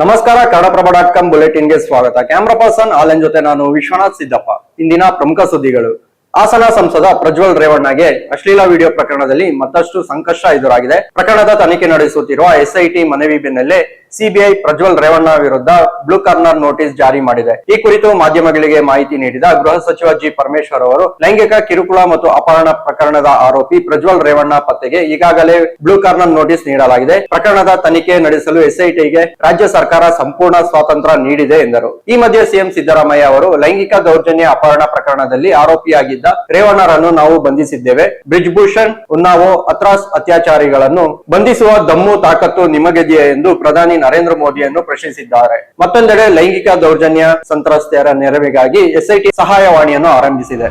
ನಮಸ್ಕಾರ, Kannadaprabha dot com ಬುಲೆಟಿನ್ಗೆ ಸ್ವಾಗತ. Camera person Alan ಜೊತೆ ನಾನು ವಿಶ್ವನಾಥ್ ಸಿದ್ದಪ್ಪ. ಇಂದಿನ ಪ್ರಮುಖ ಸುದ್ದಿಗಳು. ಹಾಸನ ಸಂಸದ ಪ್ರಜ್ವಲ್ ರೇವಣ್ಣಗೆ ಅಶ್ಲೀಲ ವಿಡಿಯೋ ಪ್ರಕರಣದಲ್ಲಿ ಮತ್ತಷ್ಟು ಸಂಕಷ್ಟ ಎದುರಾಗಿದೆ. ಪ್ರಕರಣದ ತನಿಖೆ ನಡೆಸುತ್ತಿರುವ ಎಸ್ಐಟಿ ಮನವಿ ಬೆನ್ನಲ್ಲೇ ಸಿಬಿಐ ಪ್ರಜ್ವಲ್ ರೇವಣ್ಣ ವಿರುದ್ಧ ಬ್ಲೂ ಕಾರ್ನರ್ ನೋಟಿಸ್ ಜಾರಿ ಮಾಡಿದೆ. ಈ ಕುರಿತು ಮಾಧ್ಯಮಗಳಿಗೆ ಮಾಹಿತಿ ನೀಡಿದ ಗೃಹ ಸಚಿವ ಜಿ ಪರಮೇಶ್ವರ್ ಅವರು, ಲೈಂಗಿಕ ಕಿರುಕುಳ ಮತ್ತು ಅಪಹರಣ ಪ್ರಕರಣದ ಆರೋಪಿ ಪ್ರಜ್ವಲ್ ರೇವಣ್ಣ ಪತ್ತೆಗೆ ಈಗಾಗಲೇ ಬ್ಲೂ ಕಾರ್ನರ್ ನೋಟಿಸ್ ನೀಡಲಾಗಿದೆ. ಪ್ರಕರಣದ ತನಿಖೆ ನಡೆಸಲು ಎಸ್ಐಟಿಗೆ ರಾಜ್ಯ ಸರ್ಕಾರ ಸಂಪೂರ್ಣ ಸ್ವಾತಂತ್ರ್ಯ ನೀಡಿದೆ ಎಂದರು. ಈ ಮಧ್ಯೆ ಸಿಎಂ ಸಿದ್ದರಾಮಯ್ಯ ಅವರು ಲೈಂಗಿಕ ದೌರ್ಜನ್ಯ ಅಪಹರಣ ಪ್ರಕರಣದಲ್ಲಿ ಆರೋಪಿಯಾಗಿದ್ದ ರೇವಣ್ಣರನ್ನು ನಾವು ಬಂಧಿಸಿದ್ದೇವೆ. ಬ್ರಿಜ್ಭೂಷಣ್, ಉನ್ನಾವೋ ಅತ್ರಾಸ್ ಅತ್ಯಾಚಾರಿಗಳನ್ನು ಬಂಧಿಸುವ ದಮ್ಮು ತಾಕತ್ತು ನಿಮಗಿದೆಯೇ ಎಂದು ಪ್ರಧಾನಿ ನರೇಂದ್ರ ಮೋದಿಯನ್ನು ಪ್ರಶ್ನಿಸಿದ್ದಾರೆ. ಮತ್ತೊಂದೆಡೆ ಲೈಂಗಿಕ ದೌರ್ಜನ್ಯ ಸಂತ್ರಸ್ತೆಯರ ನೆರವಿಗಾಗಿ ಎಸ್ಐಟಿ ಸಹಾಯವಾಣಿಯನ್ನು ಆರಂಭಿಸಿದೆ.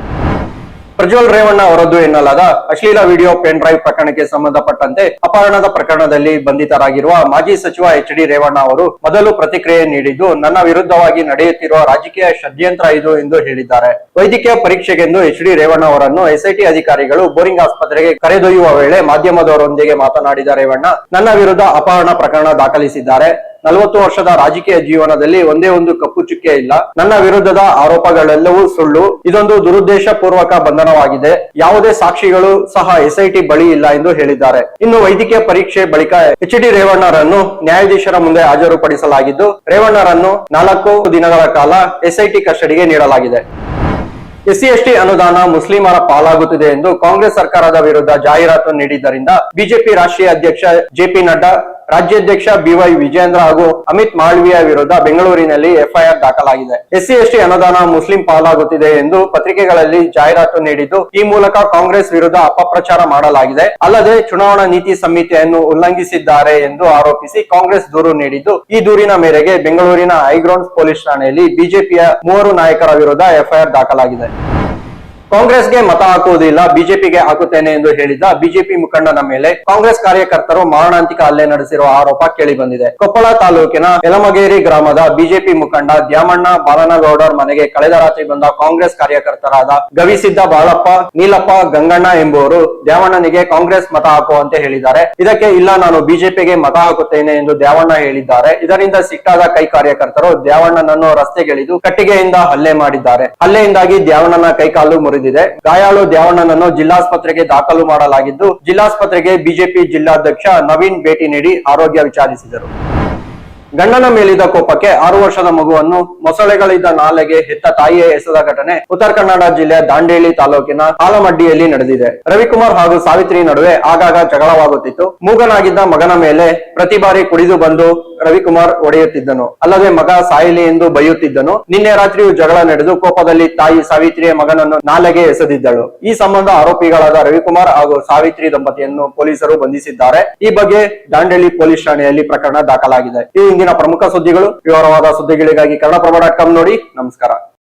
ಪ್ರಜ್ವಲ್ ರೇವಣ್ಣ ಅವರದ್ದು ಎನ್ನಲಾದ ಅಶ್ಲೀಲ ವಿಡಿಯೋ ಪೆನ್ ಡ್ರೈವ್ ಪ್ರಕರಣಕ್ಕೆ ಸಂಬಂಧಪಟ್ಟಂತೆ ಅಪಹರಣದ ಪ್ರಕರಣದಲ್ಲಿ ಬಂಧಿತರಾಗಿರುವ ಮಾಜಿ ಸಚಿವ ಎಚ್ ಡಿ ರೇವಣ್ಣ ಅವರು ಮೊದಲು ಪ್ರತಿಕ್ರಿಯೆ ನೀಡಿದ್ದು, ನನ್ನ ವಿರುದ್ಧವಾಗಿ ನಡೆಯುತ್ತಿರುವ ರಾಜಕೀಯ ಷಡ್ಯಂತ್ರ ಇದು ಎಂದು ಹೇಳಿದ್ದಾರೆ. ವೈದ್ಯಕೀಯ ಪರೀಕ್ಷೆಗೆಂದು ಎಚ್ ಡಿ ರೇವಣ್ಣ ಅವರನ್ನು ಎಸ್ಐಟಿ ಅಧಿಕಾರಿಗಳು ಬೋರಿಂಗ್ ಆಸ್ಪತ್ರೆಗೆ ಕರೆದೊಯ್ಯುವ ವೇಳೆ ಮಾಧ್ಯಮದವರೊಂದಿಗೆ ಮಾತನಾಡಿದ ರೇವಣ್ಣ, ನನ್ನ ವಿರುದ್ಧ ಅಪಹರಣ ಪ್ರಕರಣ ದಾಖಲಿಸಿದ್ದಾರೆ. ನಲವತ್ತು ವರ್ಷದ ರಾಜಕೀಯ ಜೀವನದಲ್ಲಿ ಒಂದೇ ಒಂದು ಕಪ್ಪು ಚುಕ್ಕೆ ಇಲ್ಲ. ನನ್ನ ವಿರುದ್ಧದ ಆರೋಪಗಳೆಲ್ಲವೂ ಸುಳ್ಳು. ಇದೊಂದು ದುರುದ್ದೇಶ ಪೂರ್ವಕ ಬಂಧನವಾಗಿದೆ. ಯಾವುದೇ ಸಾಕ್ಷಿಗಳು ಸಹ ಎಸ್ಐಟಿ ಬಳಿ ಇಲ್ಲ ಎಂದು ಹೇಳಿದ್ದಾರೆ. ಇನ್ನು ವೈದ್ಯಕೀಯ ಪರೀಕ್ಷೆ ಬಳಿಕ ಎಚ್ ಡಿ ರೇವಣ್ಣರನ್ನು ನ್ಯಾಯಾಧೀಶರ ಮುಂದೆ ಹಾಜರುಪಡಿಸಲಾಗಿದ್ದು, ರೇವಣ್ಣರನ್ನು ನಾಲ್ಕು ದಿನಗಳ ಕಾಲ ಎಸ್ಐಟಿ ಕಸ್ಟಡಿಗೆ ನೀಡಲಾಗಿದೆ. ಎಸ್ಸಿ ಎಸ್ಟಿ ಅನುದಾನ ಮುಸ್ಲಿಮರ ಪಾಲಾಗುತ್ತಿದೆ ಎಂದು ಕಾಂಗ್ರೆಸ್ ಸರ್ಕಾರದ ವಿರುದ್ಧ ಜಾಹೀರಾತು ನೀಡಿದ್ದರಿಂದ ಬಿಜೆಪಿ ರಾಷ್ಟ್ರೀಯ ಅಧ್ಯಕ್ಷ ಜೆಪಿ ನಡ್ಡಾ ರಾಜ್ಯಾಧ್ಯಕ್ಷ ಬಿವೈ ವಿಜೇಂದ್ರ ಹಾಗೂ ಅಮಿತ್ ಮಾಳ್ವಿಯ ವಿರುದ್ಧ ಬೆಂಗಳೂರಿನಲ್ಲಿ ಎಫ್ಐಆರ್ ದಾಖಲಾಗಿದೆ. ಎಸ್ಸಿ, ಎಸ್ಟಿ ಅನುದಾನ ಮುಸ್ಲಿಂ ಪಾಲಾಗುತ್ತಿದೆ ಎಂದು ಪತ್ರಿಕೆಗಳಲ್ಲಿ ಜಾಹೀರಾತು ನೀಡಿದ್ದು, ಈ ಮೂಲಕ ಕಾಂಗ್ರೆಸ್ ವಿರುದ್ಧ ಅಪಪ್ರಚಾರ ಮಾಡಲಾಗಿದೆ. ಅಲ್ಲದೆ ಚುನಾವಣಾ ನೀತಿ ಸಂಹಿತೆಯನ್ನು ಉಲ್ಲಂಘಿಸಿದ್ದಾರೆ ಎಂದು ಆರೋಪಿಸಿ ಕಾಂಗ್ರೆಸ್ ದೂರು ನೀಡಿದ್ದು, ಈ ದೂರಿನ ಮೇರೆಗೆ ಬೆಂಗಳೂರಿನ ಹೈಗ್ರೌಂಡ್ಸ್ ಪೊಲೀಸ್ ಠಾಣೆಯಲ್ಲಿ ಬಿಜೆಪಿಯ ಮೂವರು ನಾಯಕರ ವಿರುದ್ಧ ಎಫ್ಐಆರ್ ದಾಖಲಾಗಿದೆ. ಕಾಂಗ್ರೆಸ್ಗೆ ಮತ ಹಾಕುವುದಿಲ್ಲ, ಬಿಜೆಪಿಗೆ ಹಾಕುತ್ತೇನೆ ಎಂದು ಹೇಳಿದ್ದ ಬಿಜೆಪಿ ಮುಖಂಡನ ಮೇಲೆ ಕಾಂಗ್ರೆಸ್ ಕಾರ್ಯಕರ್ತರು ಮಾರಣಾಂತಿಕ ಹಲ್ಲೆ ನಡೆಸಿರುವ ಆರೋಪ ಕೇಳಿ ಬಂದಿದೆ. ಕೊಪ್ಪಳ ತಾಲೂಕಿನ ಯಲಮಗೇರಿ ಗ್ರಾಮದ ಬಿಜೆಪಿ ಮುಖಂಡ ದ್ಯಾಮಣ್ಣ ಬಾಲನಗೌಡರ್ ಮನೆಗೆ ಕಳೆದ ರಾತ್ರಿ ಬಂದ ಕಾಂಗ್ರೆಸ್ ಕಾರ್ಯಕರ್ತರಾದ ಗವಿಸಿದ್ದ ಬಾಳಪ್ಪ, ನೀಲಪ್ಪ ಗಂಗಣ್ಣ ಎಂಬುವರು ದ್ಯಾವಣ್ಣನಿಗೆ ಕಾಂಗ್ರೆಸ್ ಮತ ಹಾಕುವಂತೆ ಹೇಳಿದ್ದಾರೆ. ಇದಕ್ಕೆ ಇಲ್ಲ, ನಾನು ಬಿಜೆಪಿಗೆ ಮತ ಹಾಕುತ್ತೇನೆ ಎಂದು ದ್ಯಾವಣ್ಣ ಹೇಳಿದ್ದಾರೆ. ಇದರಿಂದ ಸಿಟ್ಟಾದ ಕೈ ಕಾರ್ಯಕರ್ತರು ದ್ಯಾವಣ್ಣನನ್ನು ರಸ್ತೆಗೆಳಿದು ಕಟ್ಟಿಗೆಯಿಂದ ಹಲ್ಲೆ ಮಾಡಿದ್ದಾರೆ. ಹಲ್ಲೆಯಿಂದಾಗಿ ದ್ಯಾವಣ್ಣನ ಕೈಕಾಲು ಮುರಿದಿದೆ ಗಾಯಾಳು ದ್ಯಾವಣ್ಣನನ್ನು ಜಿಲ್ಲಾಸ್ಪತ್ರೆಗೆ ದಾಖಲು ಮಾಡಲಾಗಿದ್ದು, ಜಿಲ್ಲಾಸ್ಪತ್ರೆಗೆ ಬಿಜೆಪಿ ಜಿಲ್ಲಾಧ್ಯಕ್ಷ ನವೀನ್ ಭೇಟಿ ನೀಡಿ ಆರೋಗ್ಯ ವಿಚಾರಿಸಿದರು. ಗಂಡನ ಮೇಲಿದ್ದ ಕೋಪಕ್ಕೆ ಆರು ವರ್ಷದ ಮಗುವನ್ನು ಮೊಸಳೆಗಳಿದ್ದ ನಾಲೆಗೆ ಹೆತ್ತ ತಾಯಿಯೇ ಎಸೆದ ಘಟನೆ ಉತ್ತರ ಕನ್ನಡ ಜಿಲ್ಲೆಯ ದಾಂಡೇಲಿ ತಾಲೂಕಿನ ಆಲಮಡ್ಡಿಯಲ್ಲಿ ನಡೆದಿದೆ. ರವಿಕುಮಾರ್ ಹಾಗೂ ಸಾವಿತ್ರಿ ನಡುವೆ ಆಗಾಗ ಜಗಳವಾಗುತ್ತಿತ್ತು. ಮೂಗನಾಗಿದ್ದ ಮಗನ ಮೇಲೆ ಪ್ರತಿ ಬಾರಿ ಕುಡಿದು ಬಂದು ರವಿಕುಮಾರ್ ಒಡೆಯುತ್ತಿದ್ದನು. ಅಲ್ಲದೆ ಮಗ ಸಾಯಿಲಿ ಎಂದು ಬೈಯುತ್ತಿದ್ದನು. ನಿನ್ನೆ ರಾತ್ರಿಯೂ ಜಗಳ ನಡೆದು ಕೋಪದಲ್ಲಿ ತಾಯಿ ಸಾವಿತ್ರಿಯ ಮಗನನ್ನು ನಾಲೆಗೆ ಎಸೆದಿದ್ದಳು. ಈ ಸಂಬಂಧ ಆರೋಪಿಗಳಾದ ರವಿಕುಮಾರ್ ಹಾಗೂ ಸಾವಿತ್ರಿ ದಂಪತಿಯನ್ನು ಪೊಲೀಸರು ಬಂಧಿಸಿದ್ದಾರೆ. ಈ ಬಗ್ಗೆ ದಾಂಡೇಲಿ ಪೊಲೀಸ್ ಠಾಣೆಯಲ್ಲಿ ಪ್ರಕರಣ ದಾಖಲಾಗಿದೆ. ಈ ಹಿಂದಿನ ಪ್ರಮುಖ ಸುದ್ದಿಗಳು, ವಿವರವಾದ ಸುದ್ದಿಗಳಿಗಾಗಿ ಕನ್ನಡಪ್ರಭ ಡಾಟ್ ಕಾಮ್ ನೋಡಿ. ನಮಸ್ಕಾರ.